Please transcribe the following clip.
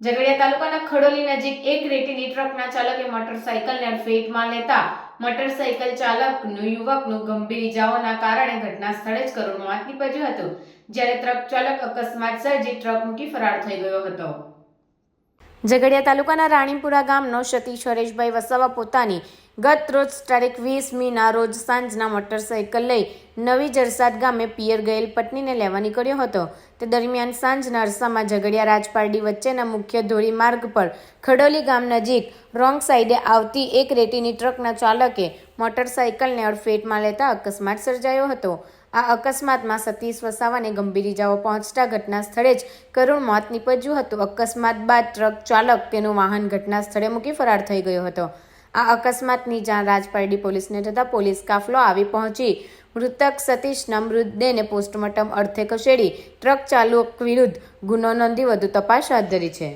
ઝઘડિયા તાલુકાના ખડોલી નજીક એક રેતીની ટ્રકના ચાલકે મોટરસાયકલને ફેટમાં લેતા મોટરસાયકલ ચાલકનું યુવકનું ગંભીર ઇજાઓના કારણે ઘટના સ્થળે જ કરુણ મોત નીપજ્યું હતું. જ્યારે ટ્રક ચાલક અકસ્માત સર્જી ટ્રક મૂકી ફરાર થઈ ગયો હતો. ઝઘડિયા તાલુકાના રાણીપુરા ગામનો સતીશ હરેશભાઈ વસાવા પોતાની ગત રોજ તારીખ વીસ મીના રોજ સાંજના મોટરસાયકલ લઈ નવી જરસાદ ગામે પિયર ગયેલ પત્નીને લેવા નીકળ્યો હતો. તે દરમિયાન સાંજના અરસામાં ઝઘડિયા રાજપારડી વચ્ચેના મુખ્ય ધોરી માર્ગ પર ખડોલી ગામ નજીક રોંગ સાઈડે આવતી એક રેતીની ટ્રકના ચાલકે મોટરસાયકલને અડફેટમાં લેતા અકસ્માત સર્જાયો હતો. આ અકસ્માતમાં સતીશ વસાવાને ગંભીર ઇજાઓ પહોંચતા ઘટના સ્થળે જ કરુણ મોત નીપજ્યું હતું. અકસ્માત બાદ ટ્રક ચાલક તેનું વાહન ઘટના સ્થળે મૂકી ફરાર થઈ ગયો હતો. આ અકસ્માતની જાણ રાજપારડી પોલીસને થતાં પોલીસ કાફલો આવી પહોંચી. મૃતક સતીશના મૃતદેહને પોસ્ટમોર્ટમ અર્થે ખસેડી ટ્રક ચાલક વિરુદ્ધ ગુનો નોંધી વધુ તપાસ હાથ ધરી છે.